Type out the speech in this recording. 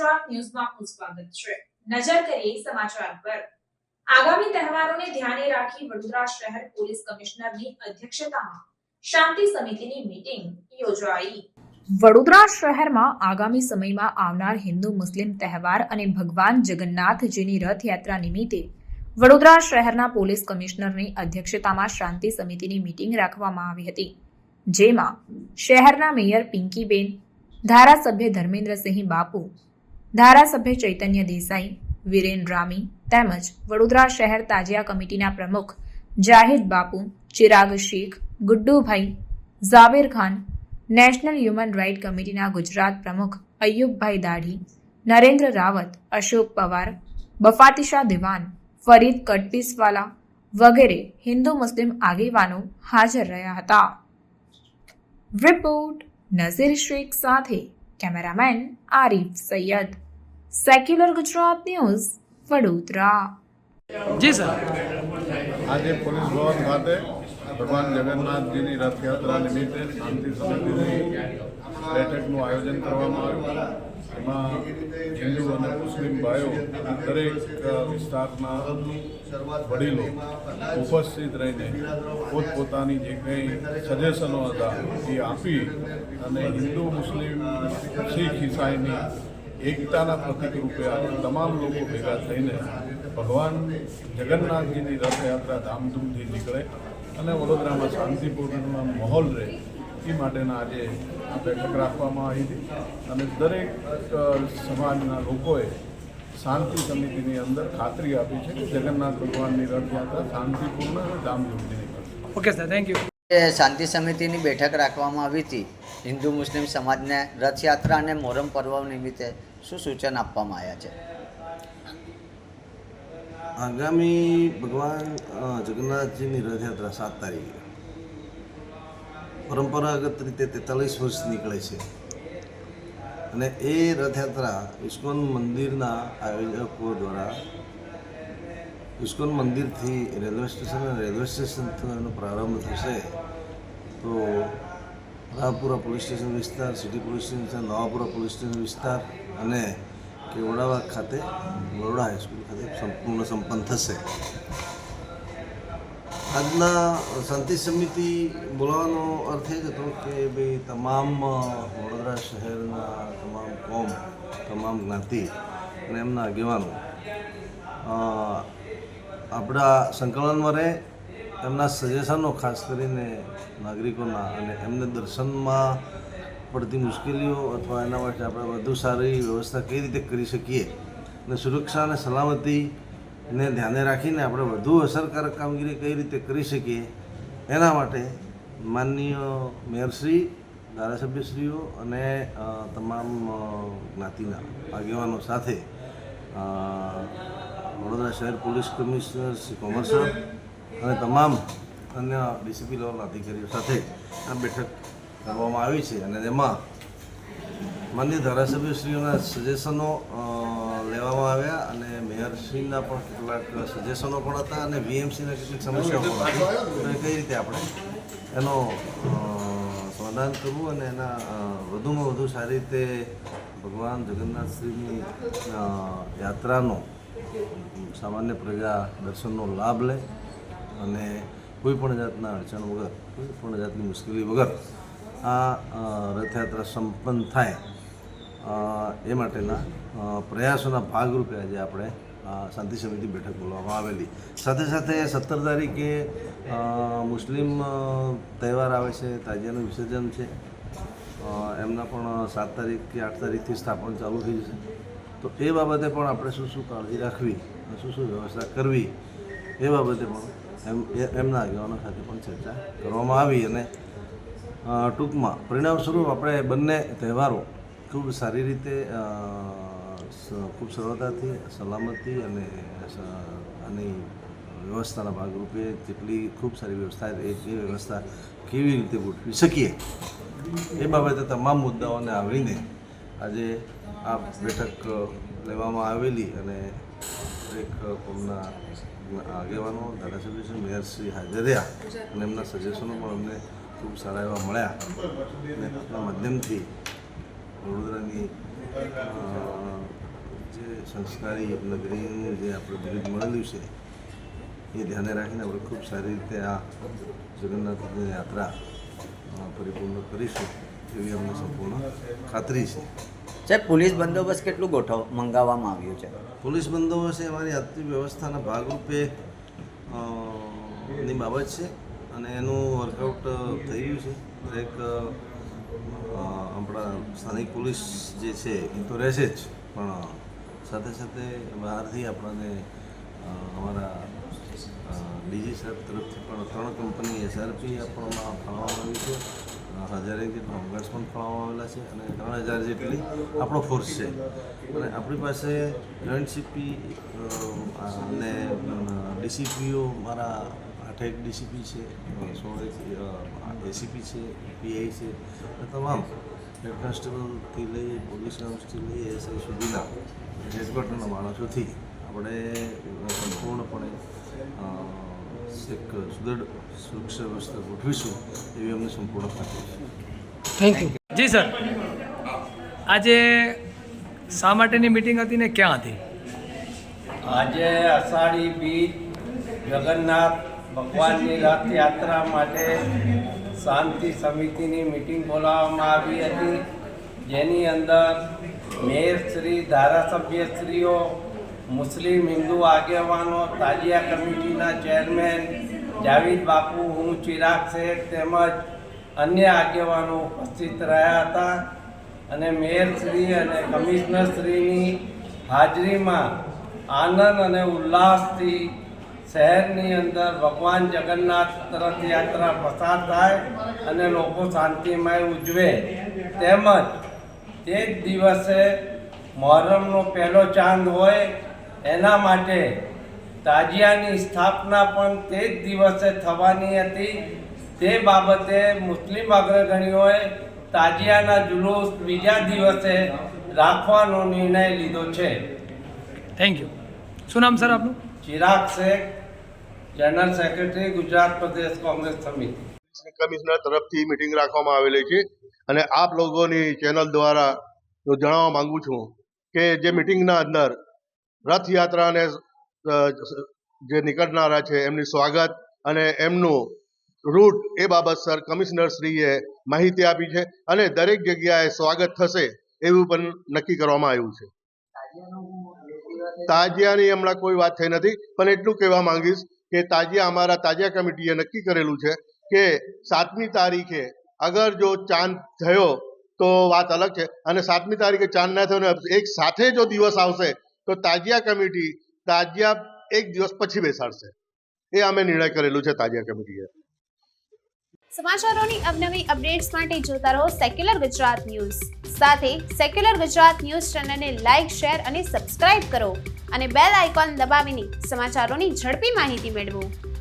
ગુજરાત ન્યૂઝમાં આપનું સ્વાગત છે. નજર કરીએ સમાચાર પર. આગામી તહેવારોને ધ્યાને રાખી વડોદરા શહેર પોલીસ કમિશનરની અધ્યક્ષતામાં શાંતિ સમિતિની મીટિંગ યોજાઈ. વડોદરા શહેરમાં આગામી સમયમાં આવનાર હિન્દુ મુસ્લિમ તહેવાર અને ભગવાન જગન્નાથજીની રથયાત્રા નિમિત્તે વડોદરા શહેરના પોલીસ કમિશનરની અધ્યક્ષતામાં શાંતિ સમિતિની મીટિંગ રાખવામાં આવી હતી. જેમાં શહેરના મેયર પિંકીબેન, ધારાસભ્ય ધર્મેન્દ્રસિંહ બાપુ ધારાસભ્ય ચૈતન્ય દેસાઈ, વિરેન રામી તેમજ વડોદરા શહેર તાજિયા કમિટીના પ્રમુખ Zahid Bapu, Chirag Shaikh, Guddubhai Zaver Khan national human right કમિટીના ગુજરાત પ્રમુખ અય્યુબભાઈ દાઢી, નરેન્દ્ર રાવત, અશોક પવાર, બફાતિશા દિવાન, ફરીદ કટપીસવાલા વગેરે હિન્દુ મુસ્લિમ આગેવાનો હાજર રહ્યા હતા. રિપોર્ટ નઝીર શેખ સાથે cameraman Arif Syed. Secular Gujarat news Vadodara. જી સર. આજે પોલીસ ભવન ખાતે ભગવાન જગન્નાથજીની રથયાત્રા નિમિત્તે શાંતિ સમિતિની બેઠકનું આયોજન કરવામાં આવ્યું. એમાં હિન્દુ અને મુસ્લિમ ભાઈઓ દરેક વિસ્તારના વડીલો ઉપસ્થિત રહીને પોતપોતાની જે કંઈ સજેશનો હતા એ આપી અને હિન્દુ મુસ્લિમ શીખ ઈસાઈની એકતાના પ્રતિક રૂપે આજે તમામ લોકો ભેગા થઈને ભગવાન જગન્નાથજીની રથયાત્રા ધામધૂમથી નીકળે અને વડોદરામાં શાંતિપૂર્ણનો માહોલ રહે એ માટેના આજે આ બેઠક રાખવામાં આવી હતી. અને દરેક સમાજના લોકોએ શાંતિ સમિતિની અંદર ખાતરી આપી છે કે જગન્નાથ ભગવાનની રથયાત્રા શાંતિપૂર્ણ અને ધામધૂમથી નીકળશે. ઓકે સર થેન્ક યુ એ શાંતિ સમિતિની બેઠક રાખવામાં આવી હતી. હિન્દુ મુસ્લિમ સમાજને રથયાત્રા અને મોહરમ પર્વ નિમિત્તે શું સૂચન આપવામાં આવ્યા છે? આગામી ભગવાન જગન્નાથજીની રથયાત્રા સાત તારીખે. પરંપરાગત રીતે તેતાલીસ વર્ષ નીકળે છે. અને એ રથયાત્રા ઇસ્કોન મંદિરના આયોજકો દ્વારા ઇસ્કોન મંદિરથી રેલવે સ્ટેશન અને રેલવે સ્ટેશનથી એનો પ્રારંભ થશે. તો રાવપુરા પોલીસ સ્ટેશન વિસ્તાર, city police station Navapura police station વિસ્તાર અને કેવડાવા ખાતે, બરોડા હાઈસ્કૂલ ખાતે સંપૂર્ણ સંપન્ન થશે. આજના શાંતિ સમિતિ બોલાવાનો અર્થ એ જ હતો કે ભાઈ તમામ વડોદરા શહેરના તમામ કોમ, તમામ જ્ઞાતિ અને એમના આગેવાનો આપણા સંકલનમાં રહે એમના સજેશનો ખાસ કરીને નાગરિકોના અને એમને દર્શનમાં પડતી મુશ્કેલીઓ અથવા એના માટે આપણે વધુ સારી વ્યવસ્થા કઈ રીતે કરી શકીએ અને સુરક્ષા અને સલામતીને ધ્યાને રાખીને આપણે વધુ અસરકારક કામગીરી કઈ રીતે કરી શકીએ એના માટે માનનીય મેયરશ્રી, ધારાસભ્યશ્રીઓ અને તમામ જ્ઞાતિના આગેવાનો સાથે વડોદરા શહેર પોલીસ કમિશનર શ્રી કોમર્સર અને તમામ અન્ય ડીસીપી લેવલ અધિકારીઓ સાથે આ બેઠક કરવામાં આવી છે અને તેમાં માન્ય ધારાસભ્યશ્રીઓના સજેશનો લેવામાં આવ્યા અને મેયરશ્રીના પણ કેટલાક સજેશનો પણ હતા અને વીએમસીના કેટલીક સમસ્યાઓ પણ હતી. અને કઈ રીતે આપણે એનો સમાધાન કરવું અને એના વધુમાં વધુ સારી રીતે ભગવાન જગન્નાથશ્રીની યાત્રાનો, સામાન્ય પ્રજા દર્શનનો લાભ લે અને કોઈપણ જાતના અડચણ વગર, કોઈ પણ જાતની મુશ્કેલી વગર આ રથયાત્રા સંપન્ન થાય એ માટેના પ્રયાસોના ભાગરૂપે આજે આપણે શાંતિ સમિતિ બેઠક બોલવામાં આવેલી. સાથે સાથે સત્તર તારીખે મુસ્લિમ તહેવાર આવે છે, તાજિયાનું વિસર્જન છે. એમના પણ સાત તારીખ કે આઠ તારીખથી સ્થાપન ચાલુ થઈ જશે. તો એ બાબતે પણ આપણે શું શું કાળજી રાખવી શું શું વ્યવસ્થા કરવી એ બાબતે પણ એમ એમના આગેવાનો સાથે પણ ચર્ચા કરવામાં આવી અને ટૂંકમાં પરિણામ સ્વરૂપ આપણે બંને તહેવારો ખૂબ સારી રીતે ખૂબ સરળતાથી, સલામતી અને આની વ્યવસ્થાના ભાગરૂપે જેટલી ખૂબ સારી વ્યવસ્થા એ વ્યવસ્થા કેવી રીતે ગોઠવી શકીએ એ બાબતે તમામ મુદ્દાઓને આવરીને આજે આ બેઠક લેવામાં આવેલી અને દરેક કોમના આગેવાનો ધારાસભ્યશ્રી મેયરશ્રી હાજર રહ્યા અને એમના સજેશનો પણ અમને ખૂબ સારા એવા મળ્યા. અને આપણા માધ્યમથી વડોદરાની જે સંસ્કારી નગરીનું જે આપણે બિરુદ મળેલું છે, એ ધ્યાને રાખીને આપણે ખૂબ સારી રીતે આ જગન્નાથની યાત્રા પરિપૂર્ણ કરીશું એવી અમને સંપૂર્ણ ખાતરી છે. સાહેબ, પોલીસ બંદોબસ્ત કેટલું ગોઠવ, મંગાવવામાં આવ્યું છે? પોલીસ બંદોબસ્ત એ અમારી આજની વ્યવસ્થાના ભાગરૂપે ની બાબત છે અને એનું વર્કઆઉટ થઈ ગયું છે. દરેક આપણા સ્થાનિક પોલીસ જે છે, એ તો રહેશે જ. પણ સાથે સાથે બહારથી આપણને અમારા ડીજી સાહેબ તરફથી પણ ત્રણ કંપની એસઆરપી આપવામાં ફાળવવામાં આવી છે. અ, હજારેક જેટલા પણ ફાળવવામાં આવેલા છે અને ત્રણ હજાર જેટલી આપણો ફોર્સ છે. અને આપણી પાસે જોઈન્ટ સીપી અને ડીસીપીઓ મારા આઠેક ડીસીપી છે અ, સોળેક એસીપી છે પીઆઈ છે અને તમામ હેડ કોન્સ્ટેબલથી લઈ પોલીસ કાઉન્સથી લઈ એસઆઈ સુધીના હેડક્વાર્ટરના માણસોથી આપણે સંપૂર્ણપણે એક સુદૃઢ સુરક્ષા વ્યવસ્થા ગોઠવીશું એવી અમને સંપૂર્ણ ખાતરી છે. થેન્ક યુ જી સર. આજે શા માટેની મિટિંગ હતી ને ક્યાં હતી? આજે અષાઢી બીજ જગન્નાથ ભગવાનની રથયાત્રા માટે શાંતિ સમિતિની મિટિંગ બોલાવવામાં આવી હતી. જેની અંદર મેયરશ્રી ધારાસભ્યશ્રીઓ મુસ્લિમ હિન્દુ આગેવાનો તાજિયા કમિટીના ચેરમેન, જાવીદ બાપુ, હું, ચિરાગ શેઠ તેમજ અન્ય આગેવાનો ઉપસ્થિત રહ્યા હતા અને મેયરશ્રી અને કમિશનરશ્રીની હાજરીમાં આનંદ અને ઉલ્લાસથી શહેરની અંદર ભગવાન જગન્નાથ રથયાત્રા પસાર થાય અને લોકો શાંતિમય ઉજવે. તેમજ તે જ દિવસે મહોરમનો પહેલો ચાંદ હોય એના માટે તાજિયાની સ્થાપના પણ તે જ દિવસે થવાની હતી. તે બાબતે મુસ્લિમ અગ્રગણીઓએ તાજિયાના જુલુસ બીજા દિવસે રાખવાનો નિર્ણય લીધો છે. થેન્ક યુ શું નામ સર આપનું? ચિરાગ શેખ જનરલ સેક્રેટરી ગુજરાત પ્રદેશ કોંગ્રેસ સમિતિ. કમિશનર તરફથી મિટિંગ રાખવામાં આવેલી છે અને આપ લોકોની ચેનલ દ્વારા હું જણાવવા માંગુ છું કે જે મિટિંગના અંદર રથયાત્રાને જે નીકળનારા છે એમની સ્વાગત અને એમનું રૂટ એ બાબત સર કમિશનરશ્રીએ માહિતી આપી છે અને દરેક જગ્યાએ સ્વાગત થશે એવું પણ નક્કી કરવામાં આવ્યું છે. તાજિયાની હમણાં કોઈ વાત થઈ નથી, પણ એટલું કહેવા માંગીશ કે તાજિયા અમારા તાજિયા કમિટીએ નક્કી કરેલું છે કે સાતમી તારીખે અગર જો ચાંદ થયો તો વાત અલગ છે અને સાતમી તારીખે ચાંદ ના થયો એક સાથે જો દિવસ આવશે તો તાજિયા કમિટી, તાજિયા એક દિવસ પછી બેસાડશે. એ અમે નિર્ણય કરેલું છે તાજિયા કમિટીએ. સમાચારોની અવનવી અપડેટ્સ માટે જોતા રહો સેક્યુલર ગુજરાત ન્યૂઝ સાથે સેક્યુલર ગુજરાત ન્યૂઝ ચેનલને લાઇક શેર અને સબસ્ક્રાઇબ કરો અને બેલ આઇકોન દબાવીને સમાચારોની ઝડપી માહિતી મેળવો.